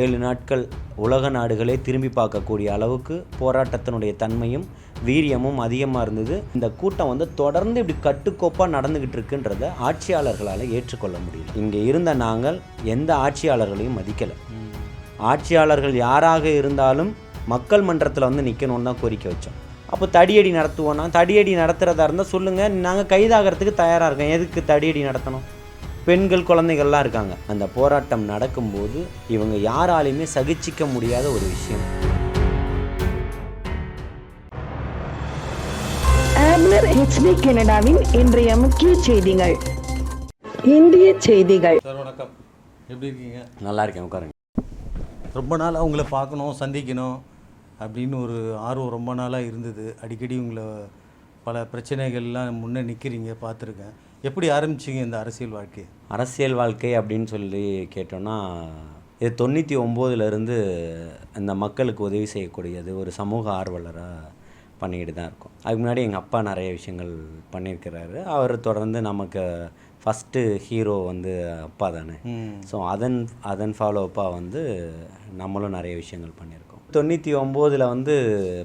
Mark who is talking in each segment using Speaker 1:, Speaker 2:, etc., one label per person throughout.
Speaker 1: ஏழு நாட்கள் உலக நாடுகளே திரும்பி பார்க்கக்கூடிய அளவுக்கு போராட்டத்தினுடைய தன்மையும் வீரியமும் அதிகமாக இருந்தது. இந்த கூட்டம் வந்து தொடர்ந்து இப்படி கட்டுக்கோப்பாக நடந்துக்கிட்டு இருக்குன்றத ஆட்சியாளர்களால் ஏற்றுக்கொள்ள முடியல. இங்கே இருந்த நாங்கள் எந்த ஆட்சியாளர்களையும் மதிக்கலை. ஆட்சியாளர்கள் யாராக இருந்தாலும் மக்கள் மன்றத்தில் வந்து நிற்கணும்னு தான் கோரிக்கை வச்சோம். அப்போ தடியடி நடத்துவோன்னா தடியடி நடத்துகிறதா இருந்தால் சொல்லுங்கள் நாங்கள் கைதாகிறதுக்கு தயாராக இருக்கோம். எதுக்கு தடியடி நடத்தணும்? பெண்கள் குழந்தைகள்லாம் இருக்காங்க. அந்த போராட்டம் நடக்கும்போது இவங்க யாராலையுமே சகிச்சிக்க முடியாத ஒரு விஷயம்.
Speaker 2: ஹெச்டி கனடாவின் இன்றைய முக்கிய செய்திகள். இந்திய செய்திகள்.
Speaker 3: சார் வணக்கம். எப்படி இருக்கீங்க?
Speaker 1: நல்லா இருக்கேன் உட்காருங்க.
Speaker 3: ரொம்ப நாள் உங்களை பார்க்கணும் சந்திக்கணும் அப்படின்னு ஒரு ஆர்வம் ரொம்ப நாளாக இருந்தது. அடிக்கடி உங்களை பல பிரச்சனைகள்லாம் முன்னே நிற்கிறீங்க பார்த்துருக்கேன். எப்படி ஆரம்பிச்சிங்க இந்த அரசியல் வாழ்க்கை
Speaker 1: அரசியல் வாழ்க்கை அப்படின்னு சொல்லி கேட்டோன்னா இது தொண்ணூற்றி ஒம்போதுலேருந்து இந்த மக்களுக்கு உதவி செய்யக்கூடியது ஒரு சமூக ஆர்வலராக பண்ணிக்கிட்டு தான் இருக்கும். அதுக்கு முன்னாடி எங்கள் அப்பா நிறைய விஷயங்கள் பண்ணியிருக்கிறாரு. அவர் தொடர்ந்து நமக்கு ஃபஸ்ட்டு ஹீரோ வந்து அப்பா தானே. ஸோ அதன் அதன் ஃபாலோஅப்பாக வந்து நம்மளும் நிறைய விஷயங்கள் பண்ணியிருக்கோம். தொண்ணூற்றி ஒம்போதில் வந்து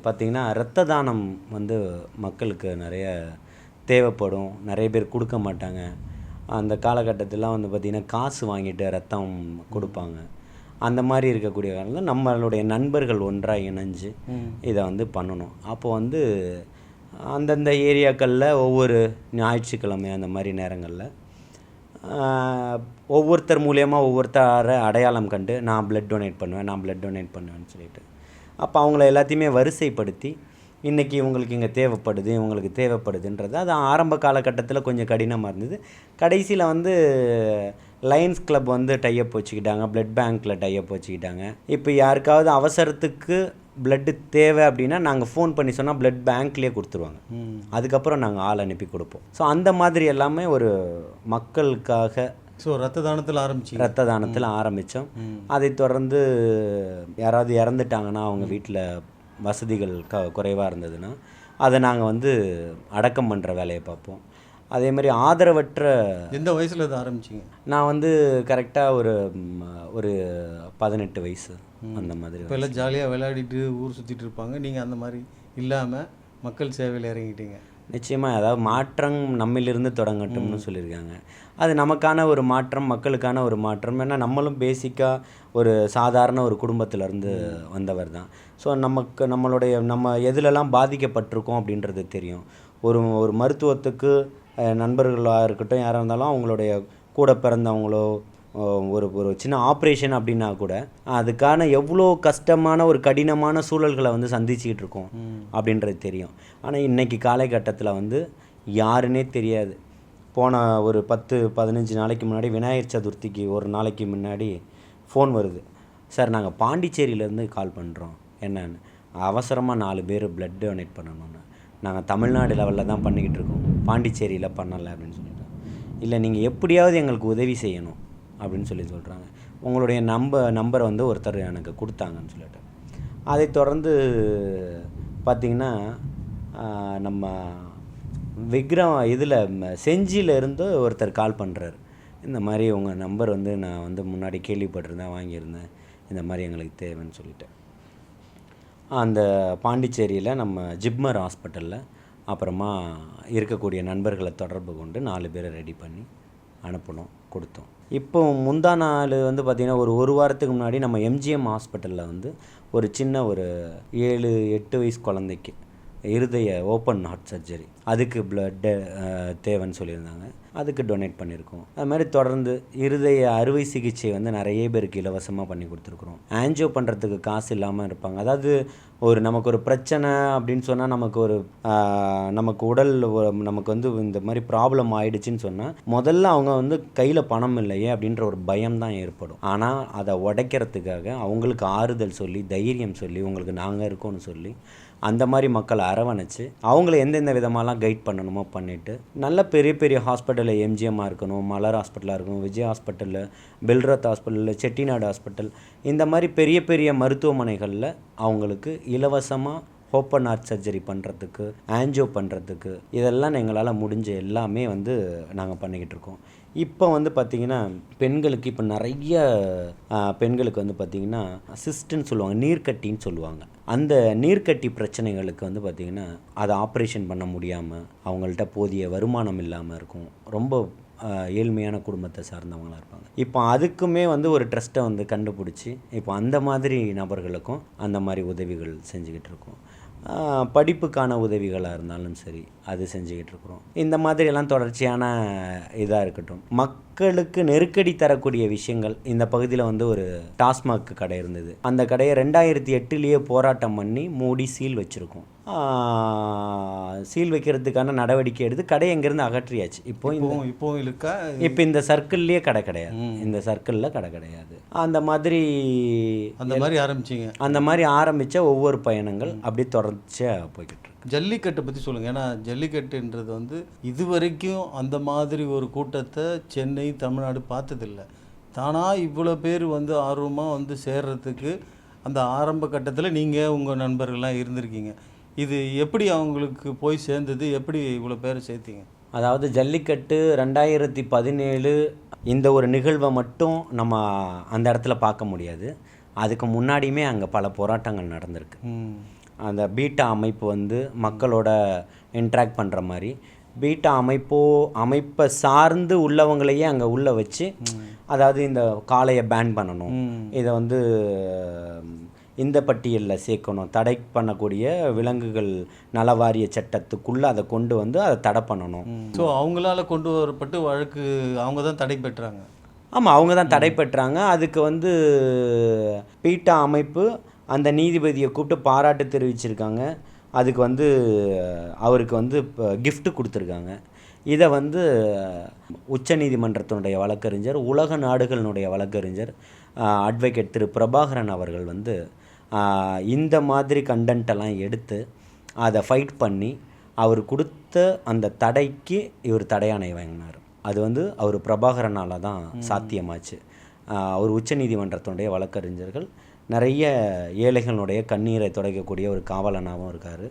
Speaker 1: பார்த்திங்கன்னா இரத்த தானம் வந்து மக்களுக்கு நிறைய தேவைப்படும். நிறைய பேர் கொடுக்க மாட்டாங்க. அந்த காலகட்டத்திலாம் வந்து பார்த்திங்கன்னா காசு வாங்கிட்டு ரத்தம் கொடுப்பாங்க. அந்த மாதிரி இருக்கக்கூடிய காலத்தில் நம்மளுடைய நண்பர்கள் ஒன்றாக இணைஞ்சு இதை வந்து பண்ணணும். அப்போ வந்து அந்தந்த ஏரியாக்களில் ஒவ்வொரு ஞாயிற்றுக்கிழமை அந்த மாதிரி நேரங்களில் ஒவ்வொருத்தர் மூலியமாக ஒவ்வொருத்தரை அடையாளம் கண்டு நான் பிளட் டொனேட் பண்ணுவேன் நான் பிளட் டொனேட் பண்ணுவேன்னு சொல்லிட்டு. அப்போ அவங்கள எல்லாத்தையுமே வரிசைப்படுத்தி இன்றைக்கி இவங்களுக்கு இங்கே தேவைப்படுது இவங்களுக்கு தேவைப்படுதுன்றது. அது ஆரம்ப காலகட்டத்தில் கொஞ்சம் கடினமாக இருந்தது. கடைசியில் வந்து லயன்ஸ் கிளப் வந்து டைப் வச்சுக்கிட்டாங்க பிளட் பேங்க்கில் டைப் வச்சுக்கிட்டாங்க. இப்போ யாருக்காவது அவசரத்துக்கு பிளட்டு தேவை அப்படின்னா நாங்கள் ஃபோன் பண்ணி சொன்னால் பிளட் பேங்க்லேயே கொடுத்துருவாங்க. அதுக்கப்புறம் நாங்கள் ஆள் அனுப்பி கொடுப்போம். ஸோ அந்த மாதிரி எல்லாமே ஒரு மக்களுக்காக
Speaker 3: ஸோ ரத்த தானத்தில் ஆரம்பிச்சிங்க?
Speaker 1: ரத்த தானத்தில் ஆரம்பித்தோம் அதை தொடர்ந்து யாராவது இறந்துட்டாங்கன்னா அவங்க வீட்டில் வசதிகள் க குறைவாக இருந்ததுன்னா அதை நாங்கள் வந்து அடக்கம் பண்ணுற வேலையை பார்ப்போம். அதே மாதிரி ஆதரவற்ற
Speaker 3: எந்த வயசில் இது ஆரம்பிச்சிங்க?
Speaker 1: நான் வந்து கரெக்டாக ஒரு ஒரு பதினெட்டு வயசு அந்த மாதிரி
Speaker 3: இப்போ எல்லாம் ஜாலியாக விளையாடிட்டு ஊர் சுற்றிட்டு இருப்பாங்க. நீங்கள் அந்த மாதிரி இல்லாமல் மக்கள் சேவையில் இறங்கிட்டீங்க.
Speaker 1: நிச்சயமாக அதாவது மாற்றம் நம்மிலிருந்து தொடங்கட்டும்னு சொல்லியிருக்காங்க. அது நமக்கான ஒரு மாற்றம் மக்களுக்கான ஒரு மாற்றம். ஏன்னா நம்மளும் பேசிக்காக ஒரு சாதாரண ஒரு குடும்பத்திலேருந்து வந்தவர் தான். ஸோ நமக்கு நம்மளுடைய நம்ம எதுலெல்லாம் பாதிக்கப்பட்டிருக்கோம் அப்படின்றது தெரியும். ஒரு ஒரு மருத்துவத்துக்கு நண்பர்களாக இருக்கட்டும் யாராக இருந்தாலும் அவங்களுடைய கூட பிறந்தவங்களோ ஒரு ஒரு சின்ன ஆப்ரேஷன் அப்படின்னா கூட அதுக்கான எவ்வளோ கஷ்டமான ஒரு கடினமான சூழல்களை வந்து சந்திச்சுக்கிட்டு இருக்கோம் அப்படின்றது தெரியும். ஆனால் இன்னைக்கு காலகட்டத்தில் வந்து யாருன்னே தெரியாது. போன ஒரு பத்து பதினஞ்சு நாளைக்கு முன்னாடி விநாயகர் சதுர்த்திக்கு ஒரு நாளைக்கு முன்னாடி ஃபோன் வருது. சார் நாங்கள் பாண்டிச்சேரியிலேருந்து கால் பண்ணுறோம் என்னன்னு? அவசரமாக நாலு பேர் பிளட் டொனேட் பண்ணணும்னு. நாங்கள் தமிழ்நாடு லெவலில் தான் பண்ணிக்கிட்டு இருக்கோம். பாண்டிச்சேரியில் பண்ணலை அப்படின்னு சொல்லிட்டோம் இல்லை நீங்கள் எப்படியாவது எங்களுக்கு உதவி செய்யணும். அப்படின்னு சொல்லி சொல்கிறாங்க உங்களுடைய நம்ப நம்பரை வந்து ஒருத்தர் எனக்கு கொடுத்தாங்கன்னு சொல்லிட்டு. அதை தொடர்ந்து பார்த்திங்கன்னா நம்ம விக்ரம் இதில் செஞ்சியிலேருந்து ஒருத்தர் கால் பண்ணுறாரு இந்த மாதிரி உங்கள் நம்பர் வந்து நான் வந்து முன்னாடி கேள்விப்பட்டிருந்தேன் வாங்கியிருந்தேன். இந்த மாதிரி எங்களுக்கு தேவைன்னு சொல்லிட்டு. அந்த பாண்டிச்சேரியில் நம்ம ஜிப்மர் ஹாஸ்பிட்டலில் அப்புறமா இருக்கக்கூடிய நண்பர்களை தொடர்பு கொண்டு நாலு பேரை ரெடி பண்ணி அனுப்பணும் கொடுத்தோம். இப்போ முந்தா நாள் வந்து பார்த்திங்கன்னா ஒரு ஒரு வாரத்துக்கு முன்னாடி நம்ம எம்ஜிஎம் ஹாஸ்பிட்டலில் வந்து ஒரு சின்ன ஒரு ஏழு எட்டு வயசு குழந்தைக்கு இருதய ஓப்பன் ஹார்ட் சர்ஜரி அதுக்கு பிளட்டு தேவைன்னு சொல்லியிருந்தாங்க. அதுக்கு டொனேட் பண்ணியிருக்கோம். அது மாதிரி தொடர்ந்து இருதய அறுவை சிகிச்சை வந்து நிறைய பேருக்கு இலவசமாக பண்ணி கொடுத்துருக்குறோம். ஆன்ஜியோ பண்ணுறதுக்கு காசு இல்லாமல் இருப்பாங்க. அதாவது ஒரு நமக்கு ஒரு பிரச்சனை அப்படின்னு சொன்னால் நமக்கு ஒரு நமக்கு உடல் நமக்கு வந்து இந்த மாதிரி ப்ராப்ளம் ஆயிடுச்சுன்னு சொன்னால் முதல்ல அவங்க வந்து கையில் பணம் இல்லையே அப்படின்ற ஒரு பயம் தான் ஏற்படும். ஆனால் அதை உடைக்கிறதுக்காக அவங்களுக்கு ஆறுதல் சொல்லி தைரியம் சொல்லி உங்களுக்கு நாங்கள் இருக்கோம்னு சொல்லி அந்த மாதிரி மக்களை அரவணைச்சு அவங்கள எந்தெந்த விதமாலாம் கைட் பண்ணணுமோ பண்ணிவிட்டு நல்ல பெரிய பெரிய ஹாஸ்பிட்டல் ஹாஸ்பிட்டலில் எம்ஜிஎம்மாக இருக்கணும் மலர் ஹாஸ்பிட்டலாக இருக்கணும் விஜய் ஹாஸ்பிட்டலில் பில்ரத் ஹாஸ்பிட்டலில் செட்டிநாடு ஹாஸ்பிட்டல் இந்த மாதிரி பெரிய பெரிய மருத்துவமனைகளில் அவங்களுக்கு இலவசமாக ஓப்பன் ஹார்ட் சர்ஜரி பண்ணுறதுக்கு ஆன்ஜோ பண்ணுறதுக்கு இதெல்லாம் எங்களால் முடிஞ்ச எல்லாமே வந்து நாங்கள் பண்ணிக்கிட்டு இருக்கோம். இப்போ வந்து பார்த்திங்கன்னா பெண்களுக்கு இப்போ நிறைய பெண்களுக்கு வந்து பார்த்திங்கன்னா சிஸ்ட்னு சொல்லுவாங்க நீர்க்கட்டின்னு சொல்லுவாங்க. அந்த நீர்க்கட்டி பிரச்சனைகளுக்கு வந்து பார்த்திங்கன்னா அதை ஆப்ரேஷன் பண்ண முடியாமல் அவங்கள்ட்ட போதிய வருமானம் இல்லாமல் இருக்கும். ரொம்ப ஏழ்மையான குடும்பத்தை சார்ந்தவங்களாக இருப்பாங்க. இப்போ அதுக்குமே வந்து ஒரு ட்ரஸ்ட்டை வந்து கண்டுபிடிச்சி இப்போ அந்த மாதிரி நபர்களுக்கும் அந்த மாதிரி உதவிகள் செஞ்சுக்கிட்டு இருக்கோம். படிப்புக்கான உதவிகளாக இருந்தாலும் சரி அது செஞ்சுக்கிட்டு இருக்கிறோம். இந்த மாதிரியெல்லாம் தொடர்ச்சியான இதாக இருக்கட்டும். மக்களுக்கு நெருக்கடி தரக்கூடிய விஷயங்கள் இந்த பகுதியில் வந்து ஒரு டாஸ்மாக் கடை இருந்தது. அந்த கடையை ரெண்டாயிரத்தி எட்டுலேயே போராட்டம் பண்ணி மூடி சீல் வச்சுருக்கோம். சீல் வைக்கிறதுக்கான நடவடிக்கை எடுத்து கடை எங்கேருந்து அகற்றியாச்சு. இப்போ
Speaker 3: இப்போவும் இருக்கா
Speaker 1: இப்போ இந்த சர்க்கிள்லேயே கடை கிடையாது. இந்த சர்க்கிளில் கடை கிடையாது. அந்த மாதிரி
Speaker 3: அந்த மாதிரி ஆரம்பிச்சிங்க.
Speaker 1: அந்த மாதிரி ஆரம்பித்த ஒவ்வொரு பயணங்கள் அப்படியே தொடர்ச்சியாக போய்கிட்டு இருக்கு.
Speaker 3: ஜல்லிக்கட்டை பற்றி சொல்லுங்கள் ஏன்னா ஜல்லிக்கட்டுன்றது வந்து இது வரைக்கும் அந்த மாதிரி ஒரு கூட்டத்தை சென்னை தமிழ்நாடு பார்த்ததில்ல. தானாக இவ்வளோ பேர் வந்து ஆர்வமாக வந்து சேர்றதுக்கு அந்த ஆரம்ப கட்டத்தில் நீங்கள் உங்கள் நண்பர்கள்லாம் இருந்திருக்கீங்க. இது எப்படி அவங்களுக்கு போய் சேர்ந்தது? எப்படி இவ்வளோ பேரை சேர்த்தீங்க?
Speaker 1: அதாவது ஜல்லிக்கட்டு ரெண்டாயிரத்தி பதினேழு இந்த ஒரு நிகழ்வை மட்டும் நம்ம அந்த இடத்துல பார்க்க முடியாது. அதுக்கு முன்னாடியுமே அங்கே பல போராட்டங்கள் நடந்திருக்கு. அந்த பீட்டா அமைப்பு வந்து மக்களோட இன்ட்ராக்ட் பண்ணுற மாதிரி பீட்டா அமைப்போ அமைப்பை சார்ந்து உள்ளவங்களையே அங்கே உள்ள வச்சு அதாவது இந்த காளையை பேன் பண்ணணும். இதை வந்து இந்த பட்டியலில் சேர்க்கணும். தடை பண்ணக்கூடிய விலங்குகள் நலவாரிய சட்டத்துக்குள்ளே அதை கொண்டு வந்து அதை தடை பண்ணணும்.
Speaker 3: ஸோ அவங்களால கொண்டு வரப்பட்டு வழக்கு அவங்க தான் தடை பெற்றாங்க.
Speaker 1: ஆமாம் அவங்க தான் தடை பெற்றாங்க. அதுக்கு வந்து பீட்டா அமைப்பு அந்த நீதிபதியை கூப்பிட்டு பாராட்டு தெரிவிச்சிருக்காங்க. அதுக்கு வந்து அவருக்கு வந்து gift கொடுத்துருக்காங்க. இதை வந்து உச்சநீதிமன்றத்தினுடைய வழக்கறிஞர் உலக நாடுகளினுடைய வழக்கறிஞர் அட்வொகேட் திரு பிரபாகரன் அவர்கள் வந்து இந்த மாதிரி கண்டென்ட்டெல்லாம் எடுத்து அதை ஃபைட் பண்ணி அவர் கொடுத்த அந்த தடைக்கு இவர் தடையாணை வாங்கினார். அது வந்து அவர் பிரபாகரனால் தான் சாத்தியமாச்சு. அவர் உச்சநீதிமன்றத்தினுடைய வழக்கறிஞர்கள் நிறைய ஏழைகளுடைய கண்ணீரை துடைக்கக்கூடிய ஒரு காவலனாகவும் இருக்கார்.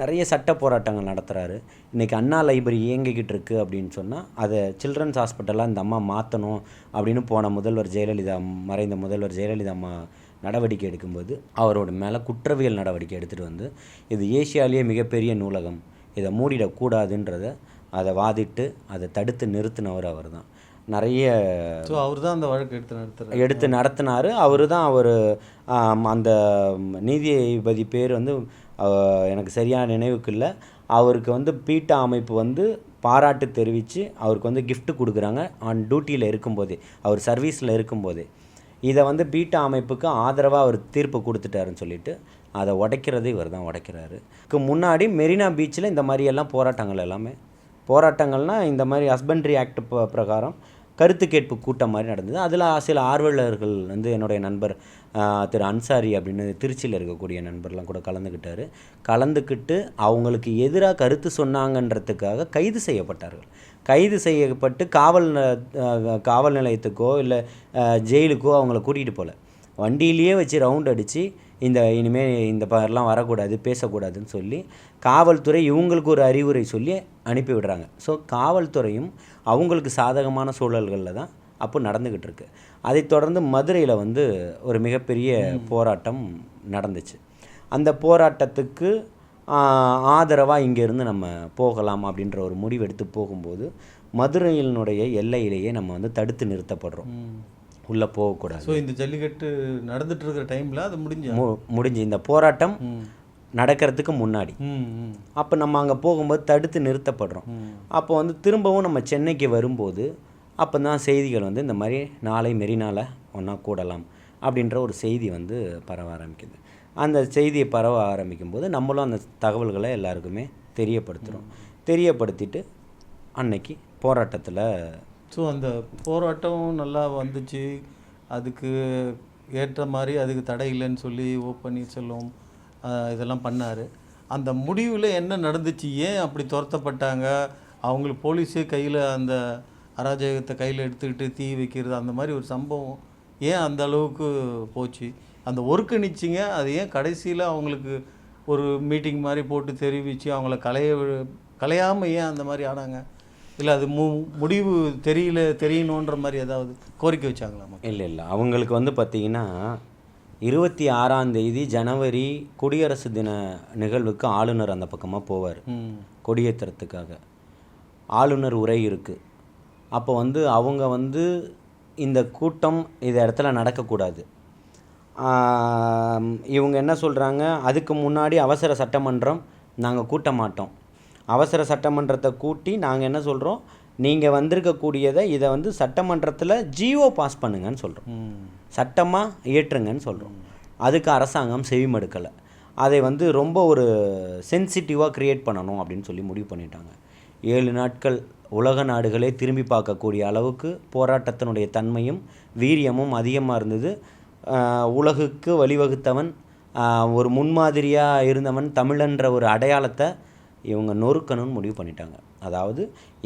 Speaker 1: நிறைய சட்ட போராட்டங்கள் நடத்துகிறாரு இன்றைக்கி அண்ணா லைப்ரரி இயங்கிக்கிட்டு இருக்கு அப்படின்னு சொன்னால் அதை சில்ட்ரன்ஸ் ஹாஸ்பிட்டலாக இந்த அம்மா மாற்றணும் அப்படின்னு போன முதல்வர் ஜெயலலிதா மறைந்த முதல்வர் ஜெயலலிதா அம்மா நடவடிக்கை எடுக்கும்போது அவரோட மேலே குற்றவியல் நடவடிக்கை எடுத்துகிட்டு வந்து இது ஏசியாலேயே மிகப்பெரிய நூலகம். இதை மூடிடக்கூடாதுன்றத அதை வாதிட்டு அதை தடுத்து நிறுத்தினவர் அவர் தான் நிறைய
Speaker 3: ஸோ அவர் தான் அந்த வழக்கு எடுத்து நடத்துகிறார்
Speaker 1: எடுத்து நடத்தினார். அவர் தான் அவர் அந்த நீதிபதி பேர் வந்து எனக்கு சரியான நினைவுக்கு இல்லை. அவருக்கு வந்து பீட்டா அமைப்பு வந்து பாராட்டு தெரிவித்து அவருக்கு வந்து gift கொடுக்குறாங்க. ஆன் டியூட்டியில் இருக்கும்போதே அவர் சர்வீஸில் இருக்கும்போதே. இதை வந்து பீட்டா அமைப்புக்கு ஆதரவாக அவர் தீர்ப்பு கொடுத்துட்டாருன்னு சொல்லிட்டு அதை உடைக்கிறது இவர் தான் உடைக்கிறாரு. இதுக்கு முன்னாடி மெரினா பீச்சில் இந்த மாதிரியெல்லாம் போராட்டங்கள் எல்லாமே. போராட்டங்கள்னால் இந்த மாதிரி ஹஸ்பண்ட்ரி ஆக்ட் பிரகாரம் கருத்து கேட்பு கூட்டம் மாதிரி நடந்தது. அதில் சில ஆர்வலர்கள் வந்து என்னுடைய நண்பர் திரு அன்சாரி அப்படின்னு திருச்சியில் இருக்கக்கூடிய நண்பர்லாம் கூட கலந்துக்கிட்டார் கலந்துக்கிட்டு அவங்களுக்கு எதிராக கருத்து சொன்னாங்கன்றதுக்காக கைது செய்யப்பட்டார்கள். கைது செய்யப்பட்டு காவல் காவல் நிலையத்துக்கோ இல்லை ஜெயிலுக்கோ அவங்கள கூட்டிகிட்டு போகல வண்டியிலேயே வச்சு ரவுண்ட் அடித்து இந்த இனிமேல் இந்த பாரெலாம் வரக்கூடாது பேசக்கூடாதுன்னு சொல்லி காவல்துறை இவங்களுக்கு ஒரு அறிவுரை சொல்லி அனுப்பி விடுறாங்க. ஸோ காவல்துறையும் அவங்களுக்கு சாதகமான சூழல்களில் தான் அப்போ நடந்துக்கிட்டு இருக்கு அதைத் தொடர்ந்து மதுரையில் வந்து ஒரு மிகப்பெரிய போராட்டம் நடந்துச்சு. அந்த போராட்டத்துக்கு ஆதரவாக இங்கேருந்து நம்ம போகலாம் அப்படின்ற ஒரு முடிவு எடுத்து போகும்போது மதுரையினுடைய எல்லையிலேயே நம்ம வந்து தடுத்து நிறுத்தப்படுறோம். உள்ளே போகக்கூடாது
Speaker 3: ஸோ இந்த ஜல்லிக்கட்டு நடந்துட்டு இருக்கிற டைமில் அது முடிஞ்சா?
Speaker 1: மு முடிஞ்சு. இந்த போராட்டம் நடக்கிறதுக்கு முன்னாடி. அப்போ நம்ம அங்கே போகும்போது தடுத்து நிறுத்தப்படுறோம். அப்போ வந்து திரும்பவும் நம்ம சென்னைக்கு வரும்போது அப்போ தான் செய்திகள் வந்து இந்த மாதிரி நாளை மெரினாவில் ஒன்றா கூடலாம் அப்படின்ற ஒரு செய்தி வந்து பரவ ஆரம்பிக்குது. அந்த செய்தியை பரவ ஆரம்பிக்கும் போது நம்மளும் அந்த தகவல்களை எல்லாருக்குமே தெரியப்படுத்துகிறோம் தெரியப்படுத்திட்டு அன்னைக்கு போராட்டத்தில்
Speaker 3: ஸோ அந்த போராட்டம் நல்லா வந்துச்சு. அதுக்கு ஏற்ற மாதிரி அதுக்கு தடை இல்லைன்னு சொல்லி ஓ பன்னீர்செல்வம் இதெல்லாம் பண்ணார். அந்த முடிவில் என்ன நடந்துச்சு? ஏன் அப்படி துரத்தப்பட்டாங்க? அவங்களுக்கு போலீஸே கையில் அந்த அராஜகத்தை கையில் எடுத்துக்கிட்டு தீ வைக்கிறது அந்த மாதிரி ஒரு சம்பவம் ஏன் அந்த அளவுக்கு போச்சு? அந்த ஒருங்கிணைச்சிங்க அது ஏன் கடைசியில் அவங்களுக்கு ஒரு மீட்டிங் மாதிரி போட்டு தெரிவித்து அவங்கள கலைய கலையாமல் ஏன் அந்த மாதிரி ஆனாங்க? இல்லை அது மு முடிவு தெரியல தெரியணுன்ற மாதிரி ஏதாவது கோரிக்கை வச்சாங்களா மக்கள்?
Speaker 1: இல்லை இல்லை. அவங்களுக்கு வந்து பார்த்திங்கன்னா இருபத்தி ஆறாம் தேதி ஜனவரி குடியரசு தின நிகழ்வுக்கு ஆளுநர் அந்த பக்கமாக போவார். கொடியேற்றுறதுக்காக ஆளுநர் உரை இருக்குது அப்போ வந்து அவங்க வந்து இந்த கூட்டம் இந்த இடத்துல நடக்கக்கூடாது. இவங்க என்ன சொல்கிறாங்க அதுக்கு முன்னாடி அவசர சட்டமன்றம் நாங்கள் கூட்ட மாட்டோம். அவசர சட்டமன்றத்தை கூட்டி நாங்கள் என்ன சொல்கிறோம் நீங்கள் வந்திருக்கக்கூடியதை இதை வந்து சட்டமன்றத்தில் ஜிஓ பாஸ் பண்ணுங்கன்னு சொல்கிறோம் சட்டமாக இயற்றுங்கன்னு சொல்கிறோம் அதுக்கு அரசாங்கம் செவிமடுக்கலை. அதை வந்து ரொம்ப ஒரு சென்சிட்டிவாக க்ரியேட் பண்ணணும் அப்படின்னு சொல்லி முடிவு பண்ணிட்டாங்க. ஏழு நாட்கள் உலக நாடுகளே திரும்பி பார்க்கக்கூடிய அளவுக்கு போராட்டத்தினுடைய தன்மையும் வீரியமும் அதிகமாக இருந்தது. உலகுக்கு வழிவகுத்தவன் ஒரு முன்மாதிரியாக இருந்தவன் தமிழன்ற ஒரு அடையாளத்தை இவங்க நொறுக்கணும்னு முடிவு பண்ணிட்டாங்க. அதாவது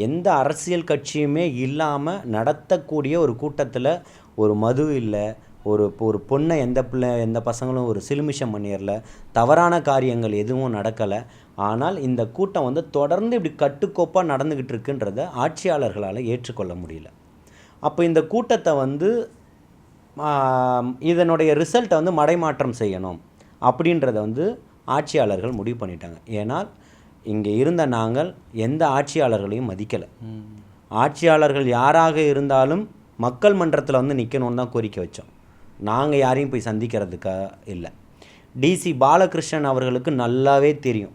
Speaker 1: எந்த அரசியல் கட்சியுமே இல்லாமல் நடத்தக்கூடிய ஒரு கூட்டத்தில் ஒரு மது இல்லை ஒரு ஒரு பொண்ணை எந்த பிள்ளை எந்த பசங்களும் ஒரு சிலுமிஷம் பண்ணிடல தவறான காரியங்கள் எதுவும் நடக்கலை ஆனால் இந்த கூட்டம் வந்து தொடர்ந்து இப்படி கட்டுக்கோப்பாக நடந்துக்கிட்டு இருக்குன்றத ஆட்சியாளர்களால் ஏற்றுக்கொள்ள முடியல. அப்போ இந்த கூட்டத்தை வந்து இதனுடைய ரிசல்ட்டை வந்து மடைமாற்றம் செய்யணும் அப்படின்றத வந்து ஆட்சியாளர்கள் முடிவு பண்ணிட்டாங்க. ஏனால் இங்கே இருந்த நாங்கள் எந்த ஆட்சியாளர்களையும் மதிக்கலை. ஆட்சியாளர்கள் யாராக இருந்தாலும் மக்கள் மன்றத்தில் வந்து நிற்கணும்னு தான் கோரிக்கை வச்சோம். நாங்கள் யாரையும் போய் சந்திக்கிறதுக்காக இல்லை. டிசி பாலகிருஷ்ணன் அவர்களுக்கு நல்லாவே தெரியும்.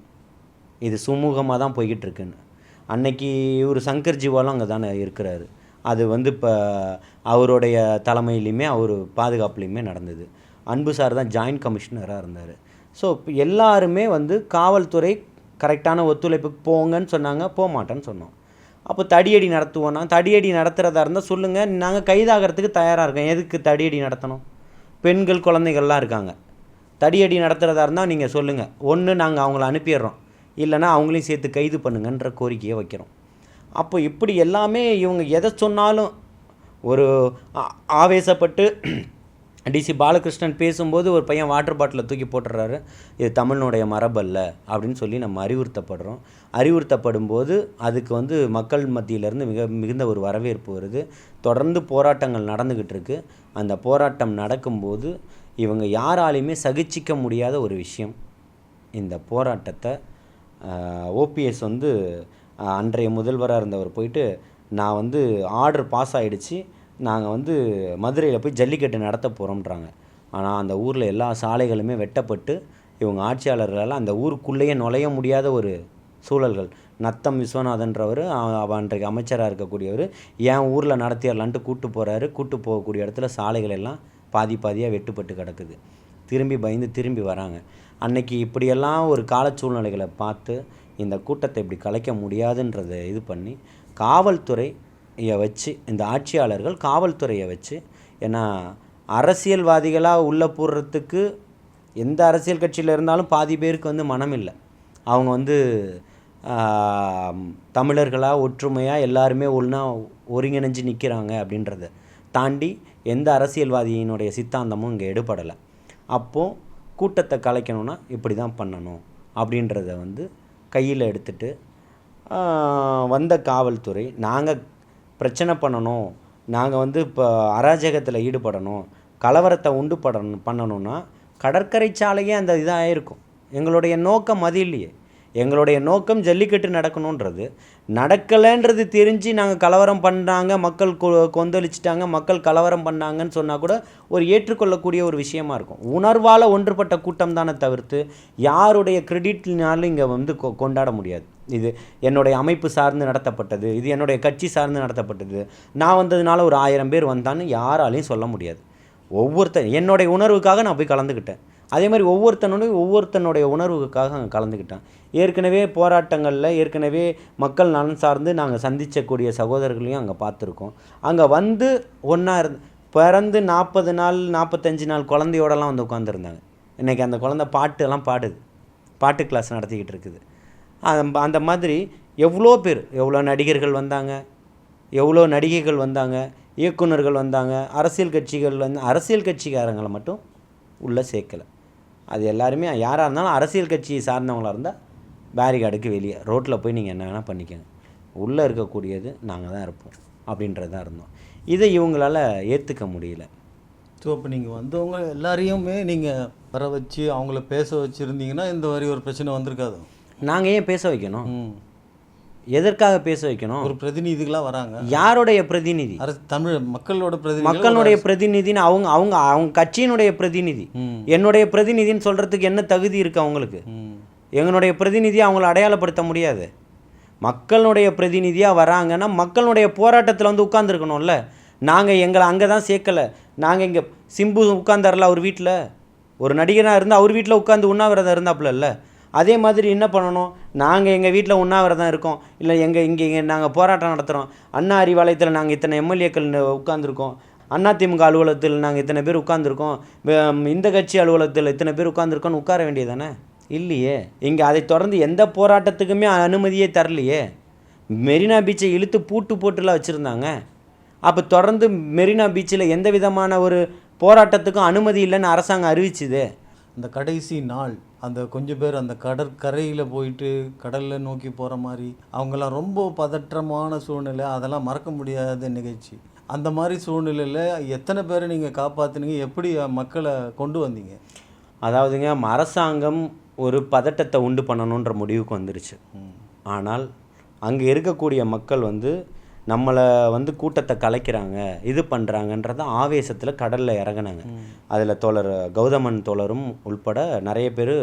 Speaker 1: இது சுமூகமாக தான் போய்கிட்டு இருக்குன்னு அன்னைக்கு இவர் சங்கர் ஜீவாலும் அங்கே தானே இருக்கிறாரு. அது வந்து இப்போ அவருடைய தலைமையிலையுமே அவர் பாதுகாப்புலையுமே நடந்தது. அன்பு சார் தான் ஜாயின்ட் கமிஷனராக இருந்தார். ஸோ இப்போ எல்லாருமே வந்து காவல்துறை கரெக்டான ஒத்துழைப்புக்கு போங்கன்னு சொன்னாங்க போக மாட்டேன்னு சொன்னோம். அப்போ தடியடி நடத்துவோன்னா தடியடி நடத்துகிறதா இருந்தால் சொல்லுங்கள் நாங்கள் கைதாகிறதுக்கு தயாராக இருக்கோம். எதுக்கு தடியடி நடத்தணும்? பெண்கள் குழந்தைகள்லாம் இருக்காங்க. தடியடி நடத்துகிறதா இருந்தால் நீங்கள் சொல்லுங்கள் ஒன்று நாங்கள் அவங்கள அனுப்பிடுறோம். இல்லைன்னா அவங்களையும் சேர்த்து கைது பண்ணுங்கன்ற கோரிக்கையை வைக்கிறோம். அப்போ இப்படி எல்லாமே இவங்க எதை சொன்னாலும் ஒரு ஆவேசப்பட்டு டிசி பாலகிருஷ்ணன் பேசும்போது ஒரு பையன் வாட்டர் பாட்டிலை தூக்கி போட்டுறாரு இது தமிழனுடைய மரபல்ல அப்படின்னு சொல்லி நம்ம அறிவுறுத்தப்படுறோம். அறிவுறுத்தப்படும் போது அதுக்கு வந்து மக்கள் மத்தியிலேருந்து மிக மிகுந்த ஒரு வரவேற்பு வருது. தொடர்ந்து போராட்டங்கள் நடந்துக்கிட்டு இருக்கு. அந்த போராட்டம் நடக்கும்போது இவங்க யாராலையுமே சகிச்சிக்க முடியாத ஒரு விஷயம். இந்த போராட்டத்தை ஓபிஎஸ் வந்து அன்றைய முதல்வராக இருந்தவர் போயிட்டு நான் வந்து ஆர்டர் பாஸ் ஆகிடுச்சு நாங்கள் வந்து மதுரையில் போய் ஜல்லிக்கட்டு நடத்த போகிறோம்ன்றாங்க ஆனால் அந்த ஊரில் எல்லா சாலைகளுமே வெட்டப்பட்டு இவங்க ஆட்சியாளர்களால் அந்த ஊருக்குள்ளேயே நுழைய முடியாத ஒரு சூழல்கள். நத்தம் விஸ்வநாதன்றவர் அவ அன்றைக்கு அமைச்சராக இருக்கக்கூடியவர் என் ஊரில் நடத்திடலான்ட்டு கூட்டு போகிறாரு கூட்டு போகக்கூடிய இடத்துல சாலைகள் எல்லாம் பாதி பாதியாக வெட்டுப்பட்டு கிடக்குது. திரும்பி பயந்து திரும்பி வராங்க. அன்னைக்கு இப்படியெல்லாம் ஒரு கால சூழ்நிலைகளை பார்த்து இந்த கூட்டத்தை இப்படி கலைக்க முடியாதுன்றதை இது பண்ணி காவல்துறையை வச்சு இந்த ஆட்சியாளர்கள் காவல்துறையை வச்சு ஏன்னா அரசியல்வாதிகளாக உள்ளே போடுறதுக்கு எந்த அரசியல் கட்சியில் இருந்தாலும் பாதி பேருக்கு வந்து மனம் இல்லை. அவங்க வந்து தமிழர்களாக ஒற்றுமையாக எல்லாருமே ஒன்றா ஒருங்கிணைஞ்சு நிற்கிறாங்க அப்படின்றத தாண்டி எந்த அரசியல்வாதியினுடைய சித்தாந்தமும் இங்கே எடுபடலை. அப்போது கூட்டத்தை கலைக்கணும்னா இப்படி தான் பண்ணணும் அப்படின்றத வந்து கையில் எடுத்துட்டு வந்த காவல்துறை நாங்கள் பிரச்சனை பண்ணணும் நாங்கள் வந்து இப்போ அராஜகத்தில் ஈடுபடணும் கலவரத்தை உண்டு படணும் பண்ணணும்னா கடற்கரை சாலையே அந்த இதாக இருக்கும் எங்களுடைய நோக்கம் அது இல்லையே. எங்களுடைய நோக்கம் ஜல்லிக்கட்டு நடக்கணுன்றது நடக்கலைன்றது தெரிஞ்சு நாங்கள் கலவரம் பண்ணுறாங்க மக்கள் கொ- கொந்தளிச்சிட்டாங்க மக்கள் கலவரம் பண்ணாங்கன்னு சொன்னால் கூட ஒரு ஏற்றுக்கொள்ளக்கூடிய ஒரு விஷயமா இருக்கும். உணர்வால் ஒன்றுபட்ட கூட்டம் தானே தவிர்த்து யாருடைய கிரெடிட்னாலும் இங்கே வந்து கொ- கொண்டாட முடியாது. இது என்னுடைய அமைப்பு சார்ந்து நடத்தப்பட்டது இது என்னுடைய கட்சி சார்ந்து நடத்தப்பட்டது. நான் வந்ததுனால ஒரு ஆயிரம் பேர் வந்தான்னு யாராலையும் சொல்ல முடியாது. ஒவ்வொருத்தர் என்னுடைய உணர்வுக்காக நான் போய் கலந்துக்கிட்டேன். அதே மாதிரி ஒவ்வொருத்தனுடைய ஒவ்வொருத்தனுடைய உணர்வுக்காக அங்கே கலந்துக்கிட்டான். ஏற்கனவே போராட்டங்களில் ஏற்கனவே மக்கள் நலன் சார்ந்து நாங்கள் சந்திச்சக்கூடிய சகோதரர்களையும் அங்கே பார்த்துருக்கோம். அங்கே வந்து ஒன்றா இருந்து பிறந்து நாற்பது நாள் நாற்பத்தஞ்சு நாள் குழந்தையோடலாம் வந்து உட்காந்துருந்தாங்க இன்றைக்கி அந்த குழந்தை பாட்டெல்லாம் பாடுது. பாட்டு கிளாஸ் நடத்திக்கிட்டு இருக்குது. அந்த- அந்த மாதிரி எவ்வளோ பேர் எவ்வளோ நடிகர்கள் வந்தாங்க எவ்வளோ நடிகைகள் வந்தாங்க இயக்குனர்கள் வந்தாங்க அரசியல் கட்சிகள் வந்து அரசியல் கட்சிக்காரங்களை மட்டும் உள்ளே சேர்க்கலை. அது எல்லாருமே யாராக இருந்தாலும் அரசியல் கட்சியை சார்ந்தவங்களாக இருந்தால் பேரிகார்டுக்கு வெளியே. ரோட்டில் போய் நீங்கள் என்ன வேணால் பண்ணிக்கோங்க. உள்ளே இருக்கக்கூடியது நாங்கள் தான் இருப்போம் அப்படின்றது தான் இருந்தோம் இதை இவங்களால ஏற்றுக்க முடியல.
Speaker 3: ஸோ இப்போ நீங்கள் வந்தவங்க எல்லாரையுமே நீங்கள் வர வச்சு அவங்கள பேச வச்சுருந்தீங்கன்னா இந்த மாதிரி ஒரு பிரச்சனை வந்திருக்காது?
Speaker 1: நாங்கள் ஏன் பேச வைக்கணும்? எதற்காக பேச வைக்கணும்?
Speaker 3: ஒரு பிரதிநிதிகளாக வராங்க.
Speaker 1: யாருடைய பிரதிநிதி?
Speaker 3: அரசு தமிழ் மக்களோட பிரதிநிதி
Speaker 1: மக்களுடைய பிரதிநிதின்னு அவங்க அவங்க அவங்க கட்சியினுடைய பிரதிநிதி. என்னுடைய பிரதிநிதின்னு சொல்கிறதுக்கு என்ன தகுதி இருக்குது அவங்களுக்கு? எங்களுடைய பிரதிநிதியை அவங்கள அடையாளப்படுத்த முடியாது. மக்களுடைய பிரதிநிதியாக வராங்கன்னா மக்களுடைய போராட்டத்தில் வந்து உட்காந்துருக்கணும்ல நாங்கள் எங்களை அங்கே தான் சேர்க்கலை. நாங்கள் இங்கே சிம்பு உட்காந்தார்ல அவர் வீட்டில் ஒரு நடிகராக இருந்தால் அவர் வீட்டில் உட்காந்து உண்ணாவிரதம் இருந்தாப்புல இல்ல அதே மாதிரி என்ன பண்ணணும்? நாங்கள் எங்கள் வீட்டில் உண்ணாவிரதம் இருக்கோம். இல்லை எங்கள் இங்கே இங்கே நாங்கள் போராட்டம் நடத்துகிறோம் அண்ணா அறிவாலயத்தில் நாங்கள் இத்தனை எம்எல்ஏக்கள் உட்காந்துருக்கோம் அதிமுக அலுவலகத்தில் நாங்கள் இத்தனை பேர் உட்காந்துருக்கோம் இந்த கட்சி அலுவலகத்தில் இத்தனை பேர் உட்காந்துருக்கோன்னு உட்கார வேண்டியதானே? இல்லையே. இங்கே அதை தொடர்ந்து எந்த போராட்டத்துக்குமே அனுமதியே தரலையே. மெரினா பீச்சை இழுத்து பூட்டு போட்டுலாம் வச்சுருந்தாங்க. அப்போ தொடர்ந்து மெரினா பீச்சில் எந்த விதமான ஒரு போராட்டத்துக்கும் அனுமதி இல்லைன்னு அரசாங்கம் அறிவிச்சுது.
Speaker 3: அந்த கடைசி நாள் அந்த கொஞ்சம் பேர் அந்த கடற்கரையில் போயிட்டு கடலில் நோக்கி போகிற மாதிரி அவங்கெல்லாம் ரொம்ப பதற்றமான சூழ்நிலை. அதெல்லாம் மறக்க முடியாத நிகழ்ச்சி. அந்த மாதிரி சூழ்நிலையில் எத்தனை பேரை நீங்கள் காப்பாற்றுனீங்க எப்படி மக்களை கொண்டு வந்தீங்க?
Speaker 1: அதாவதுங்க அரசாங்கம் ஒரு பதட்டத்தை உண்டு பண்ணணுன்ற முடிவுக்கு வந்துருச்சு. ஆனால் அங்கே இருக்கக்கூடிய மக்கள் வந்து நம்மளை வந்து கூட்டத்தை கலைக்கிறாங்க இது பண்ணுறாங்கன்றத ஆவேசத்தில் கடலில் இறங்குனாங்க. அதில் தோழர் கௌதமன் தோழரும் உள்பட நிறைய பேர்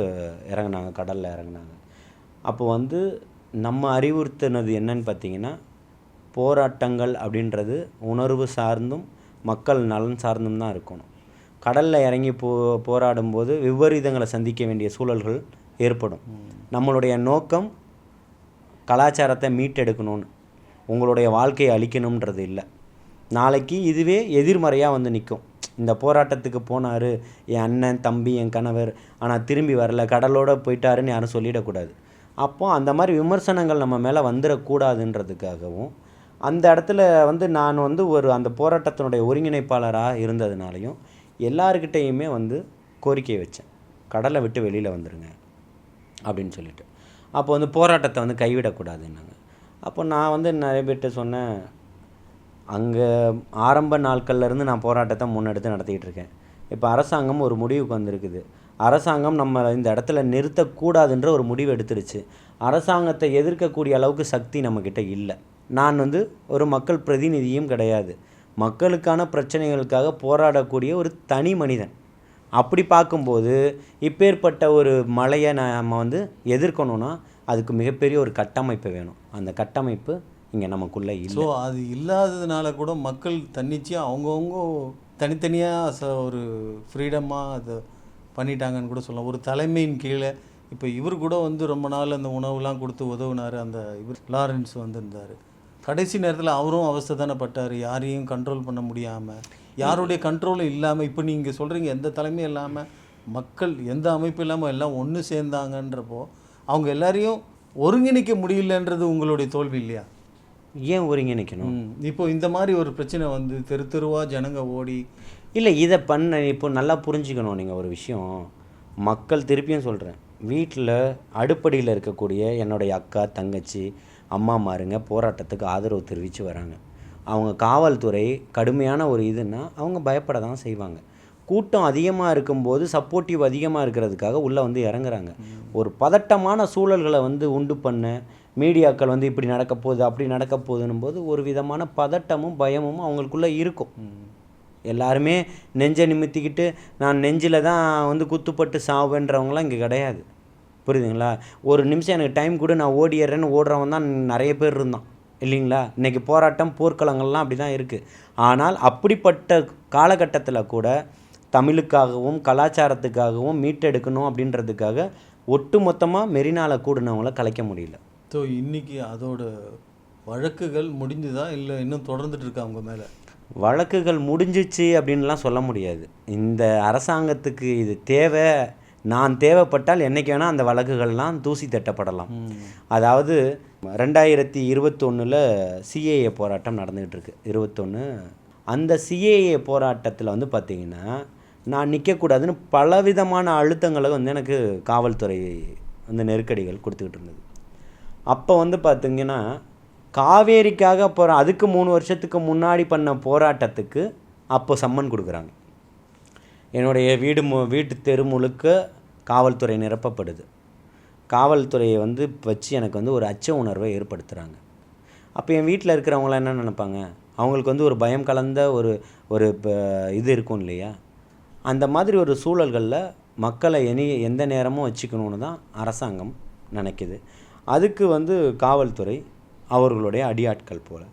Speaker 1: இறங்குனாங்க கடலில் இறங்குனாங்க. அப்போ வந்து நம்ம அறிவுறுத்தினது என்னன்னு பார்த்தீங்கன்னா போராட்டங்கள் அப்படின்றது உணர்வு சார்ந்தும் மக்கள் நலன் சார்ந்தும் தான் இருக்கணும். கடலில் இறங்கி போ போராடும்போது விபரீதங்களை சந்திக்க வேண்டிய சூழல்கள் ஏற்படும். நம்மளுடைய நோக்கம் கலாச்சாரத்தை மீட்டெடுக்கணும்னு. உங்களுடைய வாழ்க்கையை அழிக்கணுன்றது இல்லை. நாளைக்கு இதுவே எதிர்மறையாக வந்து நிற்கும் இந்த போராட்டத்துக்கு போனார் என் அண்ணன் தம்பி என் கணவர் ஆனால் திரும்பி வரல கடலோடு போயிட்டாருன்னு யாரும் சொல்லிடக்கூடாது. அப்போ அந்த மாதிரி விமர்சனங்கள் நம்ம மேலே வந்துடக்கூடாதுன்றதுக்காகவும் அந்த இடத்துல வந்து நான் வந்து ஒரு அந்த போராட்டத்தினுடைய ஒருங்கிணைப்பாளராக இருந்ததுனாலையும் எல்லாருக்கிட்டேயுமே வந்து கோரிக்கை வச்சேன். கடலை விட்டு வெளியில் வந்துடுங்க அப்படின்னு சொல்லிட்டு. அப்போ வந்து போராட்டத்தை வந்து கைவிடக்கூடாதுன்னாங்க. அப்போ நான் வந்து நிறைய பேர்கிட்ட சொன்னேன் அங்கே ஆரம்ப நாட்கள்லேருந்து நான் போராட்டத்தை முன்னெடுத்து நடத்திக்கிட்டு இருக்கேன். இப்போ அரசாங்கம் ஒரு முடிவுக்கு வந்திருக்குது. அரசாங்கம் நம்ம இந்த இடத்துல நிறுத்தக்கூடாதுன்ற ஒரு முடிவு எடுத்துருச்சு அரசாங்கத்தை எதிர்க்கக்கூடிய அளவுக்கு சக்தி நம்மக்கிட்ட இல்லை. நான் வந்து ஒரு மக்கள் பிரதிநிதியும் கிடையாது. மக்களுக்கான பிரச்சனைகளுக்காக போராடக்கூடிய ஒரு தனி மனிதன். அப்படி பார்க்கும்போது இப்பேற்பட்ட ஒரு மலையை நம்ம வந்து எதிர்க்கணும்னா அதுக்கு மிகப்பெரிய ஒரு கட்டமைப்பு வேணும். அந்த கட்டமைப்பு இங்கே நமக்குள்ளே இல்லை.
Speaker 3: ஸோ அது இல்லாததுனால கூட மக்கள் தன்னிச்சையாக அவங்கவுங்க தனித்தனியாக ச ஒரு ஃப்ரீடமாக அதை பண்ணிட்டாங்கன்னு கூட சொல்லலாம். ஒரு தலைமையின் கீழே இப்போ இவர் கூட வந்து ரொம்ப நாள் அந்த உணவுலாம் கொடுத்து உதவுனார். அந்த இவர் லாரன்ஸ் வந்திருந்தார். கடைசி நேரத்தில் அவரும் அவஸ்தை தானே பட்டார். யாரையும் கண்ட்ரோல் பண்ண முடியாமல் யாருடைய கண்ட்ரோலும் இல்லாமல் இப்போ நீங்கள் சொல்கிறீங்க எந்த தலைமையும் இல்லாமல் மக்கள் எந்த அமைப்பு இல்லாமல் எல்லாம் ஒன்று சேர்ந்தாங்கன்றப்போ அவங்க எல்லாரையும் ஒருங்கிணைக்க முடியலன்றது உங்களுடைய தோல்வி இல்லையா?
Speaker 1: ஏன் ஒருங்கிணைக்கணும்.
Speaker 3: இப்போ இந்த மாதிரி ஒரு பிரச்சனை வந்து தெரு தெருவா ஜனங்க ஓடி
Speaker 1: இல்லை இதை பண்ண இப்போ நல்லா புரிஞ்சுக்கணும் நீங்கள் ஒரு விஷயம். மக்கள் திருப்பியும் சொல்கிறேன் வீட்டில் அடுப்படியில் இருக்கக்கூடிய என்னுடைய அக்கா தங்கச்சி அம்மாமாருங்க போராட்டத்துக்கு ஆதரவு தெரிவித்து வராங்க. அவங்க காவல்துறை கடுமையான ஒரு இதுன்னா அவங்க பயப்பட தான் செய்வாங்க. கூட்டம் அதிகமாக இருக்கும்போது சப்போர்ட்டிவ் அதிகமாக இருக்கிறதுக்காக உள்ளே வந்து இறங்குறாங்க. ஒரு பதட்டமான சூழல்களை வந்து உண்டு பண்ண மீடியாக்கள் வந்து இப்படி நடக்க போகுது அப்படி நடக்க போகுதுன்னும் போது ஒரு விதமான பதட்டமும் பயமும் அவங்களுக்குள்ளே இருக்கும். எல்லாருமே நெஞ்சை நிமித்திக்கிட்டு நான் நெஞ்சில் தான் வந்து குத்துப்பட்டு சாவுன்றவங்களாம் இங்கே கிடையாது. புரியுதுங்களா? ஒரு நிமிஷம் எனக்கு டைம் கூட நான் ஓடிடுறேன்னு ஓடுறவன் தான் நிறைய பேர் இருந்தான். இல்லைங்களா? இன்றைக்கி போராட்டம் போர்க்களங்கள்லாம் அப்படி தான் இருக்குது ஆனால் அப்படிப்பட்ட காலகட்டத்தில் கூட தமிழுக்காகவும் கலாச்சாரத்துக்காகவும் மீட்டெடுக்கணும் அப்படின்றதுக்காக ஒட்டு மொத்தமாக மெரினாவில் கூடினவங்கள கலைக்க முடியல.
Speaker 3: ஸோ இன்னைக்கு அதோட வழக்குகள் முடிஞ்சுதா? இல்லை இன்னும் தொடர்ந்துட்டு இருக்கா அவங்க மேலே?
Speaker 1: வழக்குகள் முடிஞ்சிச்சு அப்படின்லாம் சொல்ல முடியாது. இந்த அரசாங்கத்துக்கு இது தேவை. நான் தேவைப்பட்டால் என்னைக்கு வேணால் அந்த வழக்குகள்லாம் தூசி தட்டப்படலாம். அதாவது ரெண்டாயிரத்தி இருபத்தொன்னில் சிஏஏ போராட்டம் நடந்துகிட்டு இருக்கு. இருபத்தொன்று அந்த சிஏஏ போராட்டத்தில் வந்து பார்த்திங்கன்னா நான் நிற்கக்கூடாதுன்னு பலவிதமான அழுத்தங்களை வந்து எனக்கு காவல்துறை வந்து நெருக்கடிகள் கொடுத்துக்கிட்டு இருந்தது. அப்போ வந்து பார்த்திங்கன்னா காவேரிக்காக போகிற அதுக்கு மூணு வருஷத்துக்கு முன்னாடி பண்ண போராட்டத்துக்கு அப்போ சம்மன் கொடுக்குறாங்க. என்னுடைய வீடு மு வீட்டு தெரு முழுக்க காவல்துறை நிரப்பப்படுது. காவல்துறையை வந்து வச்சு எனக்கு வந்து ஒரு அச்ச உணர்வை ஏற்படுத்துகிறாங்க அப்போ என் வீட்டில் இருக்கிறவங்களாம் என்ன நினைப்பாங்க? அவங்களுக்கு வந்து ஒரு பயம் கலந்த ஒரு ஒரு ப- இது இருக்கும் இல்லையா? அந்த மாதிரி ஒரு சூழல்களில் மக்களை எனி எந்த நேரமும் வச்சுக்கணுன்னு தான் அரசாங்கம் நினைக்குது. அதுக்கு வந்து காவல்துறை அவர்களுடைய அடியாட்கள் போல்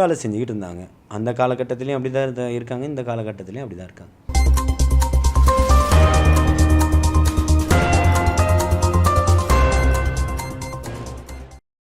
Speaker 1: வேலை செஞ்சுக்கிட்டு இருந்தாங்க. அந்த காலகட்டத்திலையும் அப்படி தான் இருக்காங்க இந்த காலகட்டத்திலையும் அப்படி தான் இருக்காங்க.